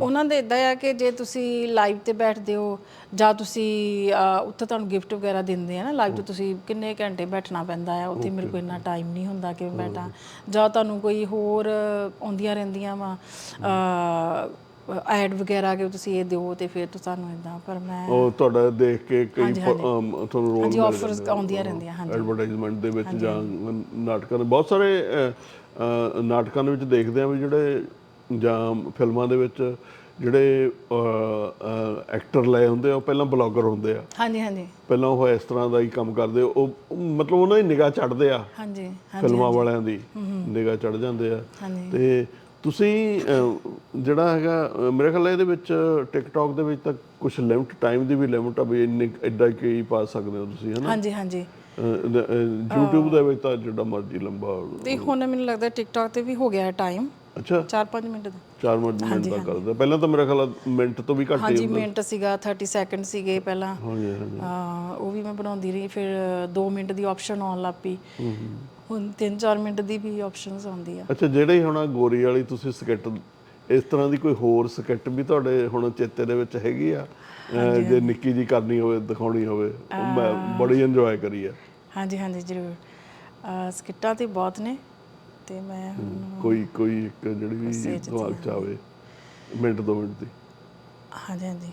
ਉਹਨਾਂ ਦੇ ਇਦਾਂ ਆ ਕਿ ਜੇ ਤੁਸੀਂ ਲਾਈਵ ਤੇ ਬੈਠਦੇ ਹੋ ਜਾਂ ਤੁਸੀਂ ਉੱਥੇ ਤੁਹਾਨੂੰ ਗਿਫਟ ਵਗੈਰਾ ਦਿੰਦੇ ਆ ਨਾ ਲਾਈਵ ਤੇ ਤੁਸੀਂ ਕਿੰਨੇ ਘੰਟੇ ਬੈਠਣਾ ਪੈਂਦਾ ਆ? ਉੱਥੇ ਮੇਰੇ ਕੋਲ ਇੰਨਾ ਟਾਈਮ ਨਹੀਂ ਹੁੰਦਾ ਕਿ ਮੈਂ ਬੈਠਾਂ। ਜਾਂ ਤੁਹਾਨੂੰ ਕੋਈ ਹੋਰ ਆਉਂਦੀਆਂ ਰਹਿੰਦੀਆਂ ਵਾ ਐਡ ਵਗੈਰਾ ਕਿ ਤੁਸੀਂ ਇਹ ਦਿਓ ਤੇ ਫਿਰ ਤੁਹਾਨੂੰ ਇਦਾਂ ਪਰ ਮੈਂ ਉਹ ਤੁਹਾਡਾ ਦੇਖ ਕੇ ਕਈ ਤੁਹਾਨੂੰ ਰੋਲ ਹਾਂਜੀ ਆਫਰਸ ਆਉਂਦੀਆਂ ਰਹਿੰਦੀਆਂ ਹਾਂਜੀ। ਐਡਵਰਟਾਈਜ਼ਮੈਂਟ ਦੇ ਵਿੱਚ ਜਾਂ ਨਾਟਕਾਂ ਦੇ ਬਹੁਤ ਸਾਰੇ ਨਾਟਕਾਂ ਦੇ ਵਿੱਚ ਦੇਖਦੇ ਆ ਵੀ ਜਿਹੜੇ ਜਾਂ ਫਿਲਮਾਂ ਦੇ ਵਿੱਚ ਜਿਹੜੇ ਐਕਟਰ ਲਏ ਹੁੰਦੇ ਆ ਉਹ ਪਹਿਲਾਂ ਬਲੌਗਰ ਹੁੰਦੇ ਆ। ਹਾਂਜੀ ਹਾਂਜੀ। ਪਹਿਲਾਂ ਉਹ ਇਸ ਤਰ੍ਹਾਂ ਦਾ ਹੀ ਕੰਮ ਕਰਦੇ। ਉਹ ਮਤਲਬ ਉਹਨਾਂ ਦੀ ਨਿਗਾਹ ਚੜਦੇ ਆ। ਹਾਂਜੀ ਫਿਲਮਾਂ ਵਾਲਿਆਂ ਦੀ ਨਿਗਾਹ ਚੜ ਜਾਂਦੇ ਆ। ਤੇ ਤੁਸੀਂ ਜਿਹੜਾ ਹੈਗਾ ਮੇਰੇ ਖਿਆਲ ਇਹਦੇ ਵਿੱਚ ਟਿਕਟੌਕ ਦੇ ਵਿੱਚ ਤਾਂ ਕੁਝ ਲਿਮਟ ਟਾਈਮ ਦੀ ਵੀ ਲਿਮਟ ਆ ਵੀ ਇੰਨੇ ਐਡਾ ਕੀ ਪਾ ਸਕਦੇ ਹੋ ਤੁਸੀਂ ਹਨਾ? ਹਾਂਜੀ ਹਾਂਜੀ। YouTube ਦੇ ਵਿੱਚ ਤਾਂ ਜਿਹੜਾ ਮਰਜ਼ੀ ਲੰਬਾ ਤੇ ਹੁਣ ਮੈਨੂੰ ਲੱਗਦਾ TikTok ਤੇ ਵੀ ਹੋ ਗਿਆ ਟਾਈਮ ਅੱਛਾ। 4-5 ਮਿੰਟ ਦਾ। 4 ਮਿੰਟ ਮਿੰਟ ਦਾ ਕਰਦਾ। ਪਹਿਲਾਂ ਤਾਂ ਮੇਰੇ ਖਿਆਲ ਮਿੰਟ ਤੋਂ ਵੀ ਘੱਟ ਹੀ ਹਾਂਜੀ ਮਿੰਟ ਸੀਗਾ 30 ਸੈਕਿੰਡ ਸੀਗੇ ਪਹਿਲਾਂ। ਹਾਂਜੀ ਆ ਉਹ ਵੀ ਮੈਂ ਬਣਾਉਂਦੀ ਰਹੀ ਫਿਰ 2 ਮਿੰਟ ਦੀ ਆਪਸ਼ਨ ਆਉਣ ਲੱਗ ਪਈ। ਹੁਣ 3-4 ਮਿੰਟ ਦੀ ਵੀ ਆਪਸ਼ਨਸ ਆਉਂਦੀ ਆ। ਅੱਛਾ ਜਿਹੜੇ ਹੁਣ ਗੋਰੀ ਵਾਲੀ ਤੁਸੀਂ ਸਕਿੱਟ ਇਸ ਤਰ੍ਹਾਂ ਦੀ ਕੋਈ ਹੋਰ ਸਕਿੱਟ ਵੀ ਤੁਹਾਡੇ ਹੁਣ ਚੇਤੇ ਦੇ ਵਿੱਚ ਹੈਗੀ ਆ? ਜੇ ਨਿੱਕੀ ਜੀ ਕਰਨੀ ਹੋਵੇ ਦਿਖਾਉਣੀ ਹੋਵੇ ਮੈਂ ਬੜੀ ਇੰਜੋਏ ਕਰੀ ਆ। ਹਾਂਜੀ ਹਾਂਜੀ ਜ਼ਰੂਰ। ਸਕਿੱਟਾਂ ਤੇ ਬਹੁਤ ਨੇ ਤੇ ਮੈਂ ਹੁਣ ਕੋਈ ਕੋਈ ਇੱਕ ਜਿਹੜੀ ਵੀ ਦਿਮਾਗ ਚ ਆਵੇ ਮਿੰਟ ਦੋ ਮਿੰਟ ਦੀ। ਹਾਂਜੀ ਹਾਂਜੀ।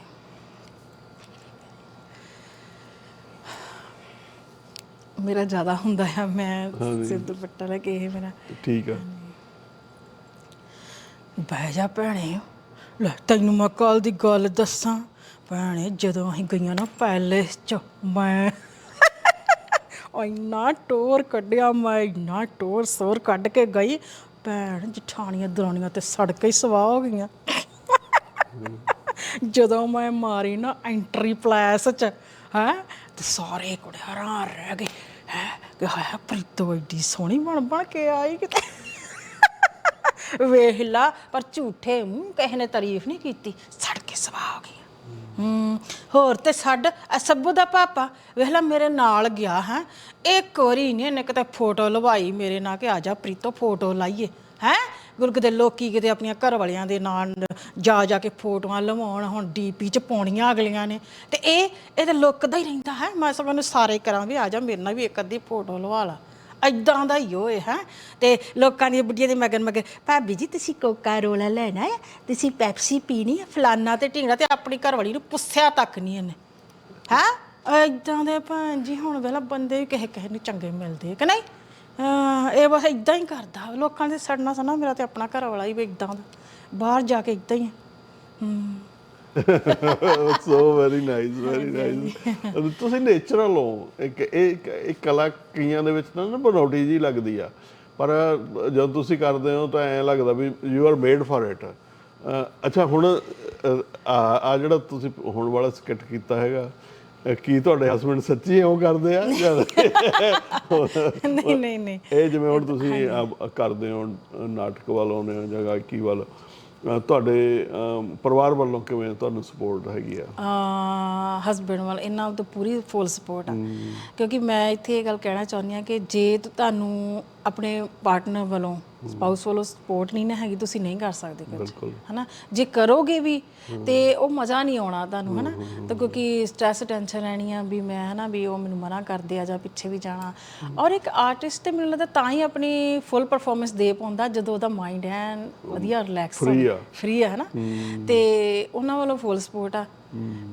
ਮੇਰਾ ਜ਼ਿਆਦਾ ਹੁੰਦਾ ਆ ਮੈਂ ਸਿਰ ਦੁਪੱਟਾ ਲੈ ਕੇ ਇਹ ਮੇਰਾ। ਠੀਕ ਆ। ਬਹਿ ਜਾ ਭੈਣੇ ਲੈ ਤੈਨੂੰ ਮੈਂ ਕੱਲ ਦੀ ਗੱਲ ਦੱਸਾਂ। ਭੈਣੇ ਜਦੋਂ ਅਸੀਂ ਗਈਆਂ ਨਾ ਪੈਲੇਸ ਚ ਮੈਂ ਇੰਨਾ ਟੋਰ ਕੱਢਿਆ, ਮੈਂ ਇੰਨਾ ਟੋਰ ਸੋਰ ਕੱਢ ਕੇ ਗਈ। ਭੈਣ ਜਠਾਣੀਆਂ ਦਰਾਣੀਆਂ ਤੇ ਸੜ ਕੇ ਹੀ ਸਵਾਹ ਹੋ ਗਈਆਂ। ਜਦੋਂ ਮੈਂ ਮਾਰੀ ਨਾ ਐਂਟਰੀ ਪਲੈਸ ਚ, ਹੈ, ਤੇ ਸਾਰੇ ਕੁੜੇ ਹੈਰਾਨ ਰਹਿ ਗਏ। ਹੈ ਕਿ ਹਾਇਆ ਪ੍ਰੀਤੋ ਏਡੀ ਸੋਹਣੀ ਬਣ ਬਣ ਕੇ ਆਈ ਕਿਤੇ। ਵੇਖ ਲਾ, ਪਰ ਝੂਠੇ ਮੂੰਹ ਕਿਸੇ ਨੇ ਤਾਰੀਫ ਨਹੀਂ ਕੀਤੀ। ਸੜ ਕੇ ਸਵਾਹ ਹੋ ਗਈ। ਹੂੰ, ਹੋਰ ਤੇ ਛੱਡ ਆਹ ਸੱਬੂ ਦਾ ਪਾਪਾ, ਵੇਖ ਲੈ ਮੇਰੇ ਨਾਲ ਗਿਆ ਹੈ, ਇੱਕ ਵਾਰੀ ਨਹੀਂ ਇਹਨੇ ਕਿਤੇ ਫੋਟੋ ਲਵਾਈ ਮੇਰੇ ਨਾਲ ਕਿ ਆ ਜਾ ਪ੍ਰੀਤੋ ਫੋਟੋ ਲਾਈਏ, ਹੈ? ਗੁਰ ਕਿਤੇ ਲੋਕੀ ਕਿਤੇ ਆਪਣੀਆਂ ਘਰ ਵਾਲਿਆਂ ਦੇ ਨਾਲ ਜਾ ਜਾ ਕੇ ਫੋਟੋਆਂ ਲਵਾਉਣ, ਹੁਣ ਡੀਪੀ ਚ ਪਾਉਣੀਆਂ ਅਗਲੀਆਂ ਨੇ, ਤੇ ਇਹ ਇਹ ਤੇ ਲੁੱਕਦਾ ਹੀ ਰਹਿੰਦਾ ਹੈ, ਮੈਂ ਸਭ ਨੂੰ ਸਾਰੇ ਕਰਾਂ ਵੀ ਆ ਜਾ ਮੇਰੇ ਨਾਲ ਵੀ ਇੱਕ ਅੱਧੀ ਫੋਟੋ ਲਵਾ ਲਾ। ਐਦਾਂ ਦਾ ਹੀ ਹੋਏ ਹੈ? ਤੇ ਲੋਕਾਂ ਦੀਆਂ ਬੁੱਢੀਆਂ ਦੇ ਮਗਨ ਮਗਰ ਭਾਬੀ ਜੀ, ਤੁਸੀਂ ਕੋਕਾ ਰੋਲਾ ਲੈਣਾ ਹੈ? ਤੁਸੀਂ ਪੈਪਸੀ ਪੀਣੀ ਹੈ? ਫਲਾਨਾ ਤੇ ਢੀਂਗੜਾ ਤੇ ਆਪਣੀ ਘਰਵਾਲੀ ਨੂੰ ਪੁੱਛਿਆ ਤੱਕ ਨਹੀਂ ਇਹਨੇ। ਹੈ? ਐਦਾਂ ਦੇ ਭੈਣ ਜੀ, ਹੁਣ ਵੇਲਾ ਬੰਦੇ ਵੀ ਕਿਸੇ ਕਿਸੇ ਨੂੰ ਚੰਗੇ ਮਿਲਦੇ ਕਿ ਨਹੀਂ? ਅਹ, ਇਹ ਬਸ ਇਦਾਂ ਹੀ ਕਰਦਾ। ਲੋਕਾਂ ਦੇ ਸੜਨਾ ਸਣਾ ਮੇਰਾ ਤੇ ਆਪਣਾ ਘਰ ਵਾਲਾ ਹੀ ਵੀ ਇਦਾਂ ਦਾ। ਬਾਹਰ ਜਾ ਕੇ ਇਦਾਂ ਹੀ ਹੈ ਹੂੰ। So very nice very nice ਤੁਸੀਂ ਨੇਚਰਲ ਹੋ ਇੱਕ ਇਹ ਇੱਕ- ਇੱਕ ਕਲਾ ਕਈਆਂ ਦੇ ਵਿੱਚ ਨਾ ਨਾ ਬਣਾਉਟੀ ਜੀ ਲੱਗਦੀ ਆ। ਪਰ ਜਦੋਂ ਤੁਸੀਂ ਕਰਦੇ ਹੋ ਤਾਂ ਐਂ ਲੱਗਦਾ ਵੀ you are made for it ਅੱਛਾ ਹੁਣ ਆ ਜਿਹੜਾ ਤੁਸੀਂ ਹੁਣ ਵਾਲਾ ਸਕਿੱਟ ਕੀਤਾ ਹੈਗਾ ਕੀ ਤੁਹਾਡੇ ਹਸਬੰਡ ਸੱਚੀ ਉਹ ਕਰਦੇ ਆ ਨਹੀਂ ਨਹੀਂ? ਨਹੀਂ ਇਹ ਜਿਵੇਂ ਹੁਣ ਤੁਸੀਂ ਕਰਦੇ ਹੋ ਨਾਟਕ ਵੱਲ ਹੋ ਜਾਂ ਗਾਇਕੀ ਵੱਲ। ਤੁਹਾਡੇ ਪਰਿਵਾਰ ਵੱਲੋਂ ਕਿਵੇਂ ਤੁਹਾਨੂੰ ਸਪੋਰਟ ਹੈਗੀ ਆ? ਹਸਬੰਡ ਵੱਲ ਇਹਨਾਂ ਤੋਂ ਪੂਰੀ ਫੁੱਲ ਸਪੋਰਟ ਆ। ਕਿਉਂਕਿ ਮੈਂ ਇੱਥੇ ਇਹ ਗੱਲ ਕਹਿਣਾ ਚਾਹੁੰਦੀ ਆ ਕਿ ਜੇ ਤੁਹਾਨੂੰ ਆਪਣੇ ਪਾਰਟਨਰ ਵੱਲੋਂ ਸਪਾਊਸ ਵੱਲੋਂ ਸਪੋਰਟ ਨਹੀਂ ਨਾ ਹੈਗੀ ਤੁਸੀਂ ਨਹੀਂ ਕਰ ਸਕਦੇ ਕੁਝ। ਹਨਾ? ਜੇ ਕਰੋਗੇ ਵੀ ਤੇ ਉਹ ਮਜ਼ਾ ਨਹੀਂ ਆਉਣਾ ਤੁਹਾਨੂੰ ਹਨਾ? ਤਾਂ ਕਿਉਂਕਿ ਸਟ੍ਰੈਸ ਟੈਨਸ਼ਨ ਰਹਿਣੀ ਆ ਵੀ ਮੈਂ ਹਨਾ ਵੀ ਉਹ ਮੈਨੂੰ ਮਨਾ ਕਰਦੇ ਆ ਜਾਂ ਪਿੱਛੇ ਵੀ ਜਾਣਾ। ਔਰ ਇੱਕ ਆਰਟਿਸਟ ਤੇ ਮੈਨੂੰ ਲੱਗਦਾ ਤਾਂ ਹੀ ਆਪਣੀ ਫੁੱਲ ਪਰਫਾਰਮੈਂਸ ਦੇ ਪਾਉਂਦਾ ਜਦੋਂ ਉਹਦਾ ਮਾਈਂਡ ਹੈ ਵਧੀਆ ਰਿਲੈਕਸ Free ਆ। ਫ੍ਰੀ ਹੈ ਹਨਾ? ਤੇ ਉਹਨਾਂ ਵੱਲੋਂ ਫੁੱਲ ਸਪੋਰਟ ਆ।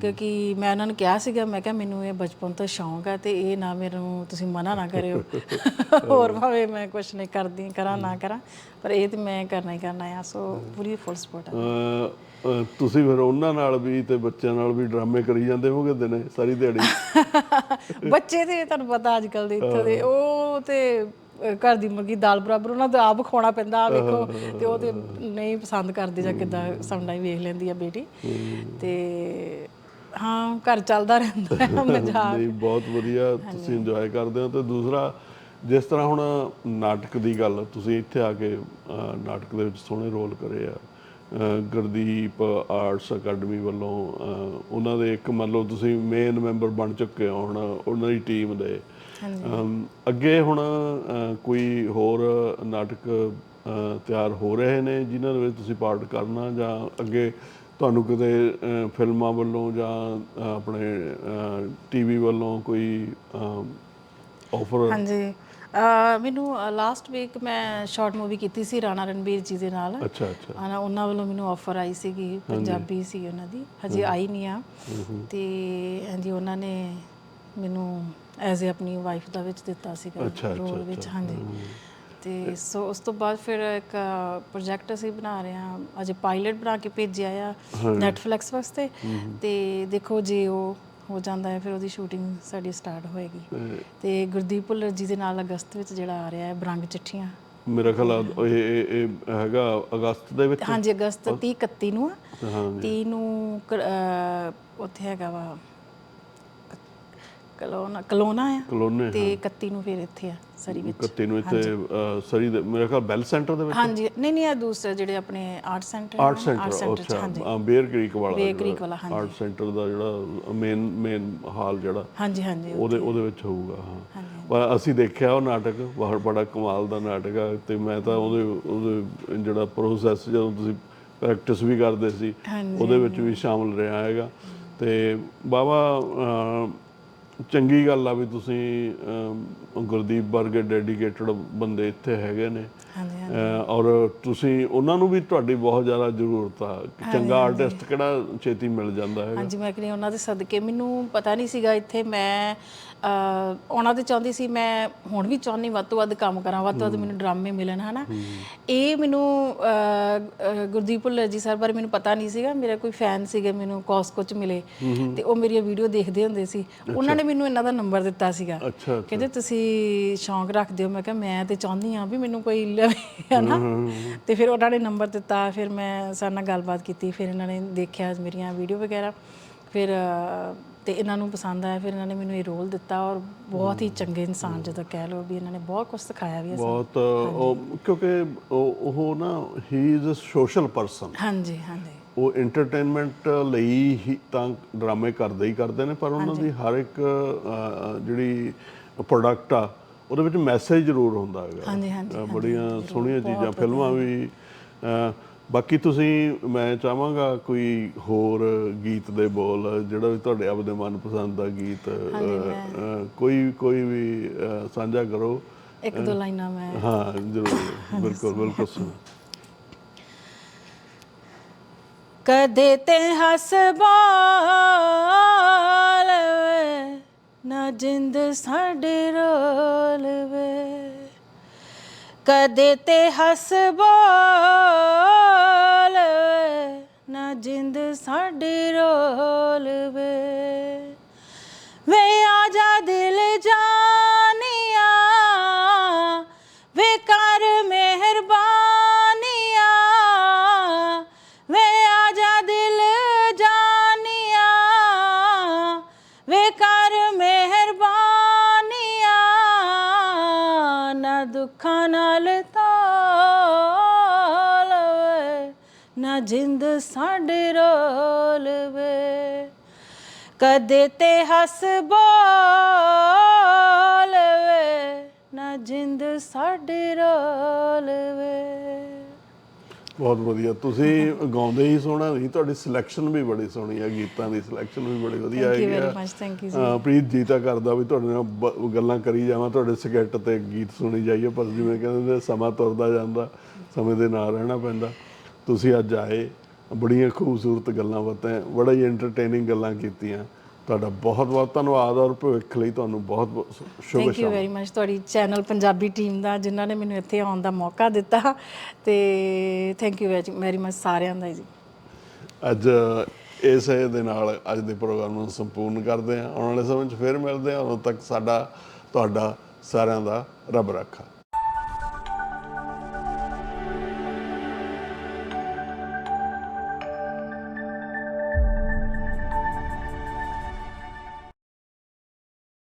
ਕਿਉਂਕਿ ਮੈਂ ਉਹਨਾਂ ਨੂੰ ਕਿਹਾ ਸੀਗਾ ਮੈਂ ਕਿਹਾ ਮੈਨੂੰ ਇਹ ਬਚਪਨ ਤੋਂ ਸ਼ੌਂਕ ਆ ਤੇ ਇਹ ਨਾ ਮੈਨੂੰ ਤੁਸੀਂ ਮਨਾ ਨਾ ਕਰਿਓ। [laughs] ਹੋਰ ਭਾਵੇਂ ਮੈਂ ਕੁਝ ਨਹੀਂ ਕਰਦੀ ਕਰਾਂ ਨਾ ਕਰਾਂ ਪਰ ਇਹ ਤੇ ਮੈਂ ਕਰਨਾ ਹੀ ਕਰਨਾ ਆ। ਸੋ ਪੂਰੀ ਫੁੱਲ ਸਪੋਰਟ ਅ, ਤੁਸੀਂ ਫਿਰ ਉਹਨਾਂ ਨਾਲ ਵੀ ਤੇ ਬੱਚਿਆਂ ਨਾਲ ਵੀ ਡਰਾਮੇ ਕਰੀ ਜਾਂਦੇ ਹੋਗੇ ਦਿਨੇ ਸਾਰੀ ਦਿਹਾੜੀ? [laughs] ਬੱਚੇ ਤੇ ਤੁਹਾਨੂੰ ਪਤਾ ਅੱਜ ਕੱਲ ਦੇ ਇੱਥੋਂ ਦੇ ਉਹ ਤੇ ਅਹ, ਘਰ ਦੀ ਮੁਰਗੀ ਦਾਲ ਬਰਾਬਰ ਉਹਨਾਂ ਦਾ ਆਪ ਖਾਣਾ ਪੈਂਦਾ ਆ ਵੇਖੋ। ਤੇ ਉਹ ਤੇ ਨਹੀਂ ਪਸੰਦ ਕਰਦੇ ਜਾਂ ਕਿਦਾਂ ਸਮਝਾਈ ਵੇਖ ਲੈਂਦੀ ਆ ਬੇਟੀ। ਤੇ ਹਾਂ ਘਰ ਚੱਲਦਾ ਰਹਿੰਦਾ ਹੈ [laughs] ਮਜ਼ਾਕ। ਨਹੀਂ ਬਹੁਤ ਵਧੀਆ ਤੁਸੀਂ ਇੰਜੋਏ ਕਰਦੇ ਹੋ। ਤੇ ਦੂਸਰਾ ਜਿਸ ਤਰ੍ਹਾਂ ਹੁਣ ਨਾਟਕ ਦੀ ਗੱਲ ਤੁਸੀਂ ਇੱਥੇ ਆ ਕੇ ਨਾਟਕ ਦੇ ਵਿੱਚ ਸੋਹਣੇ ਰੋਲ ਕਰੇ ਆ। ਅ, ਗੁਰਦੀਪ ਆਰਟਸ ਅਕੈਡਮੀ ਵੱਲੋਂ ਉਹਨਾਂ ਦੇ ਇੱਕ ਮੰਨ ਲਓ ਤੁਸੀਂ ਮੇਨ ਮੈਂਬਰ ਬਣ ਚੁੱਕੇ ਹੋ ਹੁਣ ਉਹਨਾਂ ਦੀ ਟੀਮ ਦੇ। ਅੱਗੇ ਹੁਣ ਕੋਈ ਹੋਰ ਨਾਟਕ ਤਿਆਰ ਹੋ ਰਹੇ ਨੇ ਜਿਨ੍ਹਾਂ ਦੇ ਵਿੱਚ ਤੁਸੀਂ ਪਾਰਟ ਕਰਨਾ ਜਾਂ ਅੱਗੇ ਤੁਹਾਨੂੰ ਕਿਤੇ ਫਿਲਮਾਂ ਵੱਲੋਂ ਜਾਂ ਆਪਣੇ ਟੀਵੀ ਵੱਲੋਂ ਕੋਈ ਆਫਰ ਹਾਂਜੀ। ਮੈਨੂੰ ਲਾਸਟ ਵੀਕ ਮੈਂ ਸ਼ਾਰਟ ਮੂਵੀ ਕੀਤੀ ਸੀ ਰਾਣਾ ਰਣਬੀਰ ਜੀ ਦੇ ਨਾਲ। ਅੱਛਾ ਅੱਛਾ। ਆਨਾ ਉਹਨਾਂ ਵੱਲੋਂ ਮੈਨੂੰ ਆਫਰ ਆਈ ਸੀਗੀ ਪੰਜਾਬੀ ਸੀ ਉਹਨਾਂ ਦੀ। ਹਜੇ ਆਈ ਨਹੀਂ ਆ। ਤੇ ਹਾਂਜੀ ਉਹਨਾਂ ਨੇ ਮੈਨੂੰ ਐਜ਼ ਆਪਣੀ ਵਾਈਫ ਦਾ ਵਿੱਚ ਦਿੱਤਾ ਸੀਗਾ ਰੋਲ ਵਿੱਚ ਹਾਂਜੀ। ਤੇ ਸੋ ਉਸ ਤੋਂ ਬਾਅਦ ਫਿਰ ਇੱਕ ਪ੍ਰੋਜੈਕਟ ਅਸੀਂ ਬਣਾ ਰਹੇ ਹਾਂ ਅਜੇ ਪਾਇਲਟ ਬਣਾ ਕੇ ਭੇਜਿਆ ਆ ਨੈਟਫਲਿਕਸ ਵਾਸਤੇ। ਤੇ ਦੇਖੋ ਜੇ ਉਹ ਹੋ ਜਾਂਦਾ ਹੈ ਫਿਰ ਉਹਦੀ ਸ਼ੂਟਿੰਗ ਸਾਡੀ ਸਟਾਰਟ ਹੋਏਗੀ। ਤੇ ਗੁਰਦੀਪ ਭੁੱਲਰ ਜੀ ਦੇ ਨਾਲ ਅਗਸਤ ਵਿੱਚ ਜਿਹੜਾ ਆ ਰਿਹਾ ਹੈ ਬਰੰਗ ਚਿੱਠੀਆਂ। ਮੇਰਾ ਖਿਆਲ ਆ ਇਹ ਇਹ- ਹੈਗਾ ਅਗਸਤ ਦੇ ਵਿੱਚ? ਹਾਂਜੀ ਅਗਸਤ 30 31 ਨੂੰ ਆ। ਹਾਂਜੀ 30 ਨੂੰ ਉੱਥੇ ਹੈਗਾ ਵਾ ਕਲੋਨਾ ਕਲੋਨਾ ਆ। ਕਲੋਨੇ ਤੇ 31 ਨੂੰ ਫਿਰ ਇੱਥੇ ਆ ਸਰੀ ਵਿੱਚ। 31 ਨੂੰ ਇੱਥੇ ਅ, ਸਰੀ ਦੇ ਮੇਰੇ ਖਿਆਲ ਬੈਲ ਸੈਂਟਰ ਦੇ ਵਿੱਚ? ਹਾਂਜੀ ਨਹੀਂ ਨਹੀਂ ਇਹ ਦੂਸਰੇ ਜਿਹੜੇ ਆਪਣੇ ਆਰਟ ਸੈਂਟਰ ਆਰਟ ਸੈਂਟਰ ਅੱਛਾ। ਅ, ਬੇਅਰ ਕ੍ਰੀਕ ਵਾਲਾ ਬੇਅਰ ਕ੍ਰੀਕ ਵਾਲਾ, ਹਾਂਜੀ। ਆਰਟ ਸੈਂਟਰ ਦਾ ਜਿਹੜਾ ਮੇਨ ਮੇਨ ਹਾਲ ਜਿਹੜਾ ਹਾਂਜੀ ਹਾਂਜੀ ਉਹਦੇ ਉਹਦੇ ਵਿੱਚ ਹੋਊਗਾ ਹਾਂ। ਪਰ ਅਸੀਂ ਦੇਖਿਆ ਉਹ ਨਾਟਕ ਬਹੁਤ ਬੜਾ ਕਮਾਲ ਦਾ ਨਾਟਕ ਆ ਤੇ ਮੈਂ ਤਾਂ ਉਹਦੇ ਉਹਦੇ ਜਿਹੜਾ ਪ੍ਰੋਸੈਸ ਜਦੋਂ ਤੁਸੀਂ ਪ੍ਰੈਕਟਿਸ ਵੀ ਕਰਦੇ ਸੀ ਉਹਦੇ ਵਿੱਚ ਵੀ ਸ਼ਾਮਲ ਰਿਹਾ ਹੈਗਾ। ਤੇ ਬਾਬਾ ਚੰਗੀ ਗੱਲ ਆ ਵੀ ਤੁਸੀਂ ਗੁਰਦੀਪ ਵਰਗੇ ਡੈਡੀਕੇਟਡ ਬੰਦੇ ਇੱਥੇ ਹੈਗੇ ਨੇ। ਔਰ ਤੁਸੀਂ ਉਹਨਾਂ ਨੂੰ ਵੀ ਤੁਹਾਡੀ ਬਹੁਤ ਜ਼ਿਆਦਾ ਜ਼ਰੂਰਤ ਆ ਚੰਗਾ ਆਰਟਿਸਟ ਕਿਹੜਾ ਛੇਤੀ ਮਿਲ ਜਾਂਦਾ ਹੈ ਹਾਂਜੀ ਮੈਂ ਕਹਿੰਦੀ ਉਹਨਾਂ ਦੇ ਸਦਕੇ ਮੈਨੂੰ ਪਤਾ ਨਹੀਂ ਸੀਗਾ ਇੱਥੇ ਮੈਂ ਆਉਣਾ ਤੇ ਚਾਹੁੰਦੀ ਸੀ ਮੈਂ ਹੁਣ ਵੀ ਚਾਹੁੰਦੀ ਵੱਧ ਤੋਂ ਵੱਧ ਕੰਮ ਕਰਾਂ ਵੱਧ ਤੋਂ ਵੱਧ ਮੈਨੂੰ ਡਰਾਮੇ ਮਿਲਣ ਹਨਾ? ਇਹ ਮੈਨੂੰ ਗੁਰਦੀਪ ਭੁੱਲਰ ਜੀ ਸਰ ਬਾਰੇ ਮੈਨੂੰ ਪਤਾ ਨਹੀਂ ਸੀਗਾ। ਮੇਰਾ ਕੋਈ ਫੈਨ ਸੀਗਾ ਮੈਨੂੰ ਕਾਸਕੋ ਚ ਮਿਲੇ ਤੇ ਉਹ ਮੇਰੀਆਂ ਵੀਡੀਓ ਦੇਖਦੇ ਹੁੰਦੇ ਸੀ। ਉਹਨਾਂ ਨੇ ਮੈਨੂੰ ਇਹਨਾਂ ਦਾ ਨੰਬਰ ਦਿੱਤਾ ਸੀਗਾ। ਕਹਿੰਦੇ ਤੁਸੀਂ ਸ਼ੌਂਕ ਰੱਖਦੇ ਹੋ। ਮੈਂ ਕਿਹਾ ਮੈਂ ਤੇ ਚਾਹੁੰਦੀ ਆ ਵੀ ਮੈਨੂੰ ਕੋਈ ਲਵੇ ਹਨਾ? ਤੇ ਫਿਰ ਉਹਨਾਂ ਨੇ ਨੰਬਰ ਦਿੱਤਾ। ਫਿਰ ਮੈਂ ਸਰ ਨਾਲ ਗੱਲਬਾਤ ਕੀਤੀ। ਫਿਰ ਇਹਨਾਂ ਨੇ ਦੇਖਿਆ ਮੇਰੀਆਂ ਵੀਡੀਓ ਵਗੈਰਾ। ਫਿਰ ਤੇ ਇਹਨਾਂ ਨੂੰ ਪਸੰਦ ਆਇਆ ਫਿਰ ਇਹਨਾਂ ਨੇ ਮੈਨੂੰ ਇਹ ਰੋਲ ਦਿੱਤਾ ਔਰ ਬਹੁਤ ਹੀ ਚੰਗੇ ਇਨਸਾਨ ਜਦੋਂ ਕਹਿ ਲਓ ਵੀ ਇਹਨਾਂ ਨੇ ਬਹੁਤ ਕੁਝ ਸਿਖਾਇਆ ਵੀ। ਬਹੁਤ ਉਹ ਕਿਉਂਕਿ ਉਹ ਨਾ ਹੀ ਇਜ਼ ਅ ਸੋਸ਼ਲ ਪਰਸਨ ਹਾਂਜੀ ਹਾਂਜੀ। ਉਹ ਐਂਟਰਟੇਨਮੈਂਟ ਲਈ ਹੀ ਤਾਂ ਡਰਾਮੇ ਕਰਦੇ ਹੀ ਕਰਦੇ ਨੇ ਪਰ ਉਹਨਾਂ ਦੀ ਹਰ ਇੱਕ ਜਿਹੜੀ ਪ੍ਰੋਡਕਟ ਆ ਉਹਦੇ ਵਿੱਚ ਮੈਸੇਜ ਜ਼ਰੂਰ ਹੁੰਦਾ ਹੈਗਾ। ਹਾਂਜੀ, ਹਾਂਜੀ, ਬੜੀਆਂ ਸੋਹਣੀਆਂ ਚੀਜ਼ਾਂ ਫਿਲਮਾਂ ਵੀ ਬਾਕੀ ਤੁਸੀਂ ਮੈਂ ਚਾਹਾਂਗਾ ਕੋਈ ਹੋਰ ਗੀਤ ਦੇ ਬੋਲ ਜਿਹੜਾ ਵੀ ਤੁਹਾਡੇ ਆਪਦੇ ਮਨਪਸੰਦ ਦਾ ਗੀਤ ਕੋਈ ਕੋਈ ਵੀ ਸਾਂਝਾ ਕਰੋ। ਇੱਕ ਦੋ ਲਾਈਨਾਂ ਮੈਂ ਹਾਂ ਜ਼ਰੂਰ ਬਿਲਕੁਲ ਬਿਲਕੁਲ ਸੁਣੋ। ਕਦੇ ਤੇ ਹਸਬਾਲ ਨਾ ਜਿੰਦ ਸਾਡੇ ਰੋਲ ਵੇ। ਕਦੇ ਤੇ ਹੱਸ ਵੇ ਨਾ ਜਿੰਦ ਸਾਡੇ ਰੋਲ ਵੇ। ਜਿੰਦ ਸਾਡੇ ਰੋਲ ਵੇ। ਕਦੇ ਤੇ ਹੱਸ ਬੋਲ ਵੇ ਨਾ ਜਿੰਦ ਸਾਡੇ ਰੋਲ ਵੇ। ਬਹੁਤ ਵਧੀਆ। ਤੁਸੀਂ ਗਾਉਂਦੇ ਹੀ ਸੋਹਣਾ ਨਹੀਂ ਤੁਹਾਡੀ ਸਿਲੈਕਸ਼ਨ ਵੀ ਬੜੀ ਸੋਹਣੀ ਹੈ ਗੀਤਾਂ ਦੀ ਸਿਲੈਕਸ਼ਨ ਵੀ ਬੜੀ ਵਧੀਆ you ਹੈਗੀ very ਆ। much, thank you ਅਹ ਪ੍ਰੀਤ ਜੀ ਤਾਂ ਕਰਦਾ ਵੀ ਤੁਹਾਡੇ ਨਾਲ ਬ- ਗੱਲਾਂ ਕਰੀ ਜਾਵਾਂ ਤੁਹਾਡੇ ਸਕੈਟ ਤੇ ਗੀਤ ਸੁਣੀ ਜਾਈਏ ਪਰ ਜਿਵੇਂ ਕਹਿੰਦੇ ਨੇ ਸਮਾਂ ਤੁਰਦਾ ਜਾਂਦਾ ਸਮੇਂ ਦੇ ਨਾਲ ਰਹਿਣਾ ਪੈਂਦਾ। ਤੁਸੀਂ ਅੱਜ ਆਏ ਬੜੀਆਂ ਖੂਬਸੂਰਤ ਗੱਲਾਂ ਬਾਤਾਂ ਬੜਾ ਹੀ ਐਂਟਰਟੇਨਿੰਗ ਗੱਲਾਂ ਕੀਤੀਆਂ। ਤੁਹਾਡਾ ਬਹੁਤ ਬਹੁਤ ਧੰਨਵਾਦ ਔਰ ਭਵਿੱਖ ਲਈ ਤੁਹਾਨੂੰ ਬਹੁਤ ਬਹੁਤ ਸ਼ੁਭ ਥੈਂਕ ਯੂ ਵੈਰੀ ਮਚ ਤੁਹਾਡੀ ਚੈਨਲ ਪੰਜਾਬੀ ਟੀਮ ਦਾ ਜਿਨ੍ਹਾਂ ਨੇ ਮੈਨੂੰ ਇੱਥੇ ਆਉਣ ਦਾ ਮੌਕਾ ਦਿੱਤਾ। ਤੇ ਥੈਂਕ ਯੂ ਵੈਰੀ ਮਚ ਸਾਰਿਆਂ ਦਾ ਜੀ। ਅੱਜ ਇਸੇ ਦੇ ਨਾਲ ਅੱਜ ਦੇ ਪ੍ਰੋਗਰਾਮ ਨੂੰ ਸੰਪੂਰਨ ਕਰਦੇ ਹਾਂ। ਆਉਣ ਵਾਲੇ ਸਮੇਂ 'ਚ ਫਿਰ ਮਿਲਦੇ ਹਾਂ। ਉਦੋਂ ਤੱਕ ਸਾਡਾ ਤੁਹਾਡਾ ਸਾਰਿਆਂ ਦਾ ਰੱਬ ਰੱਖਾ।